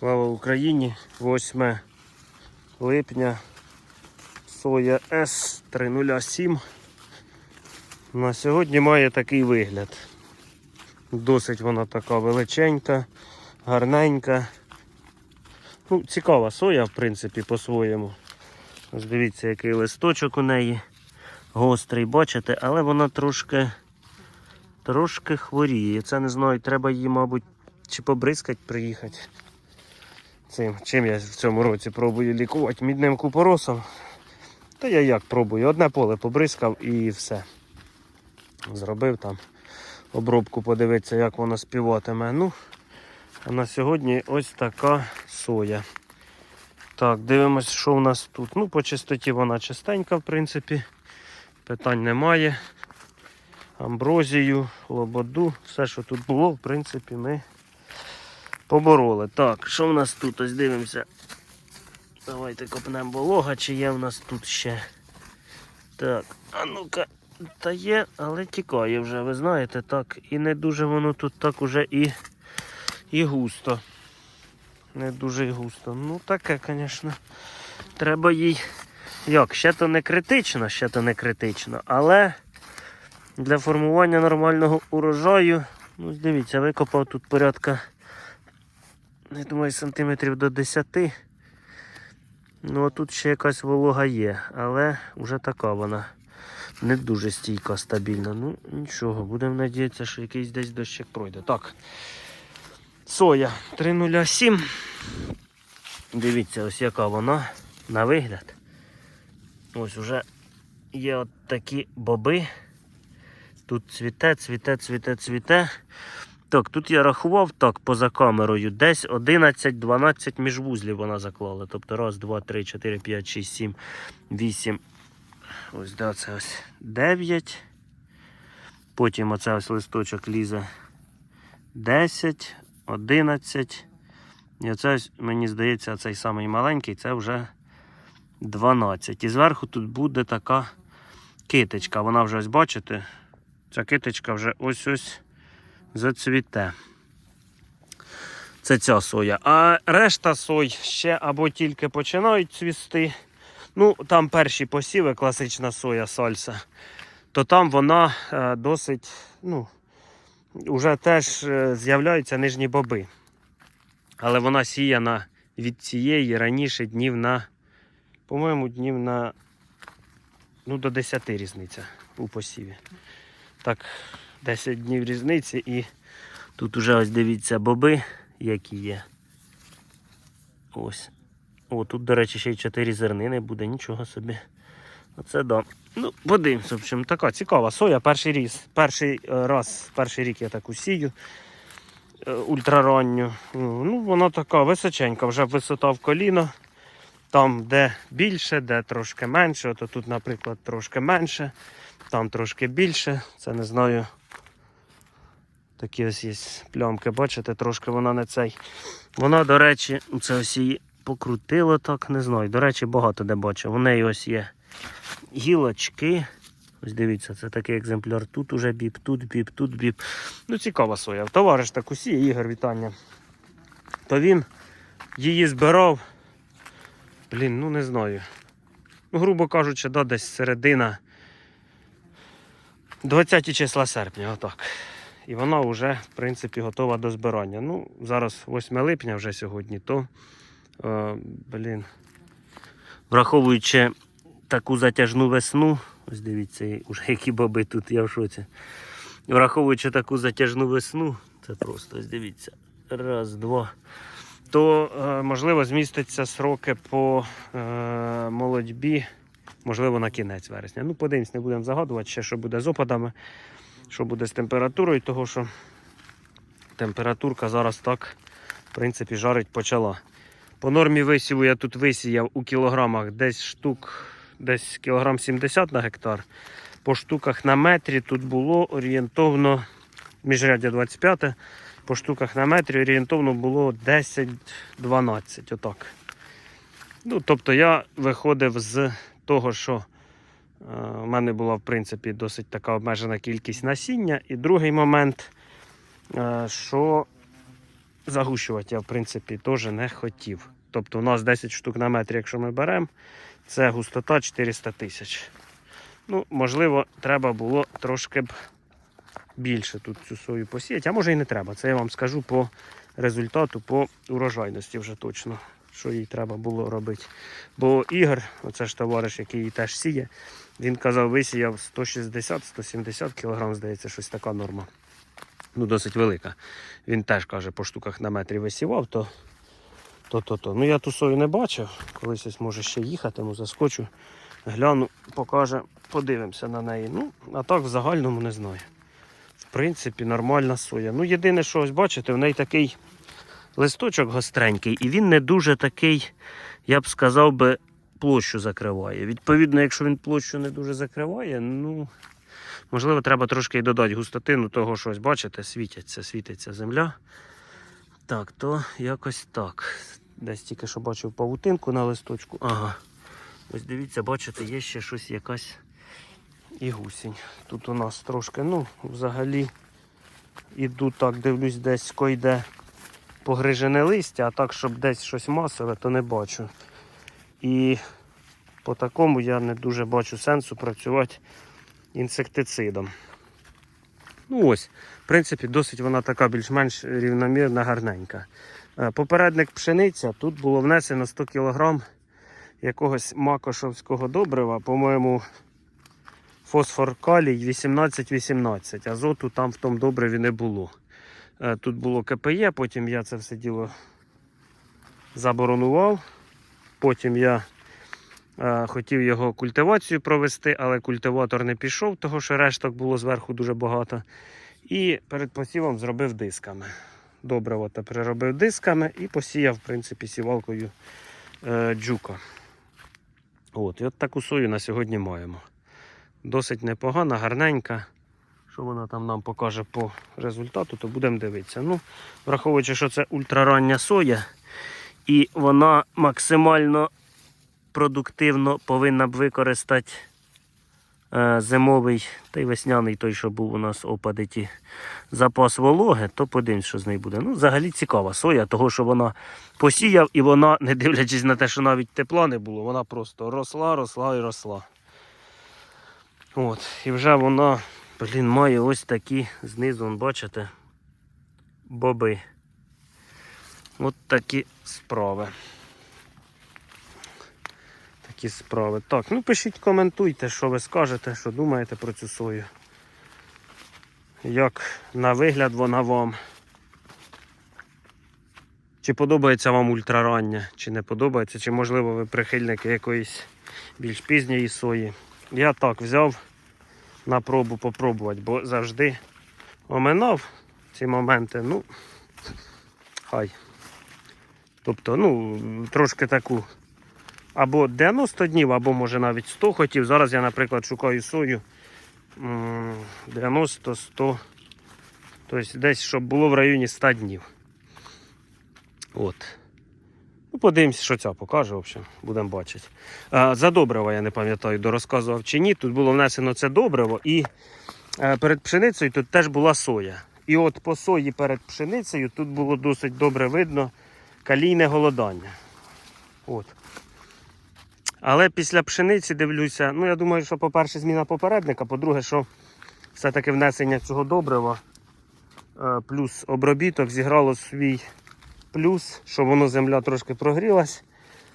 Слава Україні! 8 липня. Соя С307. На сьогодні має такий вигляд. Досить вона така величенька, гарненька. Ну, цікава соя, в принципі, по-своєму. Ось дивіться, який листочок у неї гострий, бачите, але вона трошки, трошки хворіє. Це не знаю, треба її, мабуть, чи побризкать приїхати. Цим, чим я в цьому році пробую лікувати мідним купоросом. Та я як пробую? Одне поле побризкав і все. Зробив там обробку, подивитися, як воно співатиме. Ну, а на сьогодні ось така соя. Так, дивимось, що у нас тут. Ну, по чистоті вона чистенька, в принципі. Питань немає. Амброзію, лободу, все, що тут було, в принципі, ми побороли. Так, що в нас тут? Ось дивимося. Давайте копнемо волога, чи є в нас тут ще. Так, а ну-ка, та є, але тікає вже, ви знаєте, так. І не дуже воно тут так уже і, і густо. Не дуже і густо. Ну таке, звісно. Треба їй. Як, ще то не критично, ще то не критично, але для формування нормального урожаю, ну дивіться, викопав тут порядка, не думаю, сантиметрів до 10. Ну а тут ще якась волога є, але вже така вона не дуже стійка, стабільна. Ну нічого, будемо надіятися, що якийсь десь дощик пройде. Так. Соя 307. Дивіться, ось яка вона на вигляд. Ось уже є от такі боби. Тут цвіте, цвіте, цвіте, цвіте. Так, тут я рахував так поза камерою. Десь 11-12 міжвузлів вона заклала. Тобто раз, два, три, чотири, п'ять, шість, сім, вісім. Ось да, це ось 9. Потім оце ось листочок лізе 10, 11. І оце ось, мені здається, цей самий маленький, це вже 12. І зверху тут буде така китичка. Вона вже ось бачите. Ця китичка вже ось-ось зацвіте. Це ця соя. А решта сой ще або тільки починають цвісти. Ну, там перші посіви, класична соя сальса, то там вона е, досить, ну, вже теж е, з'являються нижні боби. Але вона сіяна від цієї раніше днів на, по-моєму, днів на ну, до 10 різниця у посіві. Так, 10 днів різниці і тут уже ось дивіться боби, які є. Ось. О, тут, до речі, ще й 4 зернини буде, нічого собі. Оце да. Ну, подивимось, в общем, така цікава соя. Перший різ. Перший е, раз, перший рік я таку сію е, ультраранню. Ну, вона така височенька, вже висота в коліно. Там, де більше, де трошки менше. Ото тут, наприклад, трошки менше, там трошки більше. Це не знаю. Такі ось є плямки, бачите, трошки вона не цей. Вона, до речі, це ось її покрутило так, не знаю. До речі, багато де бачу. У неї ось є гілочки. Ось дивіться, це такий екземпляр. Тут уже біп, тут біп, тут біп. Ну, цікава соя. Товариш так усі, Ігор, вітання. То він її збирав. Блін, ну не знаю. Ну, грубо кажучи, да, десь середина 20 числа серпня, отак. І вона вже, в принципі, готова до збирання. Ну, зараз 8 липня вже сьогодні, то, е, блін, враховуючи таку затяжну весну, ось дивіться, уже які баби тут, я в шоці. Враховуючи таку затяжну весну, це просто ось дивіться. Раз, два. То, е, можливо, зміститься сроки по е, молодьбі, можливо, на кінець вересня. Ну, подивимось, не будемо загадувати ще, що буде з опадами, що буде з температурою, того що температурка зараз так, в принципі, жарить почала. По нормі висіву я тут висіяв у кілограмах десь штук, десь кілограм 70 на гектар. По штуках на метрі тут було орієнтовно, міжряддя 25, по штуках на метрі орієнтовно було 10-12. Отак. Ну, тобто я виходив з того, що у мене була в принципі досить така обмежена кількість насіння. І другий момент, е, що загущувати я, в принципі, теж не хотів. Тобто у нас 10 штук на метр, якщо ми беремо, це густота 400 тисяч. Ну, можливо, треба було трошки б більше тут цю сою посіяти, а може і не треба. Це я вам скажу по результату, по урожайності вже точно, що їй треба було робити. Бо Ігор, оце ж товариш, який її теж сіє, він казав, висіяв 160-170 кг, здається, щось така норма. Ну, досить велика. Він теж каже, по штуках на метрі висівав, то то, то, то. Ну я ту сою не бачив. Колись може ще їхатиму, заскочу, гляну, покаже, подивимося на неї. Ну, а так в загальному не знаю. В принципі, нормальна соя. Ну, єдине, що ось бачите, в неї такий листочок гостренький, і він не дуже такий, я б сказав би, площу закриває. Відповідно, якщо він площу не дуже закриває, ну. Можливо, треба трошки й додати густотину того, що ось бачите, світяться, світиться земля. Так, то якось так. Десь тільки що бачив павутинку на листочку. Ага. Ось дивіться, бачите, є ще щось якась і гусінь. Тут у нас трошки, ну, взагалі, іду так, дивлюсь, десь койде погрижене листя, а так, щоб десь щось масове, то не бачу. І по такому я не дуже бачу сенсу працювати інсектицидом. Ну ось, в принципі, досить вона така більш-менш рівномірна, гарненька. Е, Попередник пшениця, тут було внесено 100 кг якогось макошовського добрива, по-моєму, фосфор калій 18-18. Азоту там в тому добриві не було. Е, Тут було КПЄ, потім я це все діло заборонував. Потім я Е, Хотів його культивацію провести, але культиватор не пішов, того що решток було зверху дуже багато. І перед посівом зробив дисками. Добре, от переробив дисками і посіяв, в принципі, сівалкою е, джука. От, і от таку сою на сьогодні маємо. Досить непогана, гарненька. Що вона там нам покаже по результату, то будемо дивитися. Ну, враховуючи, що це ультрарання соя, і вона максимально продуктивно повинна б використати е, зимовий та й весняний той, що був у нас опади ті запас вологи, то подивимось, що з нею буде. Ну, взагалі цікава соя, того, що вона посіяв і вона, не дивлячись на те, що навіть тепла не було, вона просто росла, росла і росла. От, і вже вона, блін, має ось такі знизу, бачите, боби. От такі справи такі справи. Так, ну пишіть, коментуйте, що ви скажете, що думаєте про цю сою. Як на вигляд вона вам. Чи подобається вам ультрарання, чи не подобається, чи можливо ви прихильники якоїсь більш пізньої сої. Я так взяв на пробу попробувати, бо завжди оминав ці моменти, ну, хай. Тобто, ну, трошки таку або 90 днів, або може навіть 100 хотів. Зараз я, наприклад, шукаю сою 90-100. Тобто десь, щоб було в районі 100 днів. От. Ну, подивимось, що ця покаже, в общем, будемо бачити. За добриво, я не пам'ятаю, дорозказував чи ні. Тут було внесено це добриво і а, перед пшеницею тут теж була соя. І от по сої перед пшеницею тут було досить добре видно калійне голодання. От. Але після пшениці дивлюся, ну я думаю, що, по-перше, зміна попередника, по-друге, що все-таки внесення цього добрива е, плюс обробіток зіграло свій плюс, що воно земля трошки прогрілась,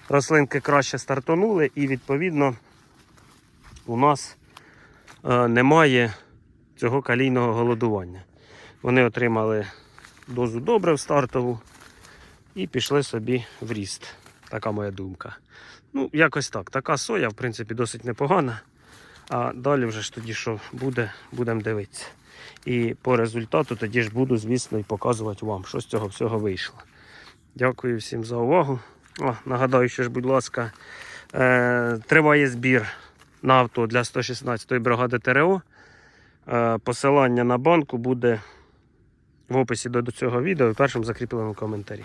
рослинки краще стартонули і відповідно у нас е, немає цього калійного голодування. Вони отримали дозу добрив стартову і пішли собі в ріст. Така моя думка. Ну, якось так. Така соя, в принципі, досить непогана. А далі вже ж тоді, що буде, будемо дивитися. І по результату тоді ж буду, звісно, і показувати вам, що з цього всього вийшло. Дякую всім за увагу. О, нагадаю, що ж, будь ласка, е, триває збір на авто для 116-ї бригади ТРО. Е, посилання на банку буде в описі до, цього відео і в першому закріпленому коментарі.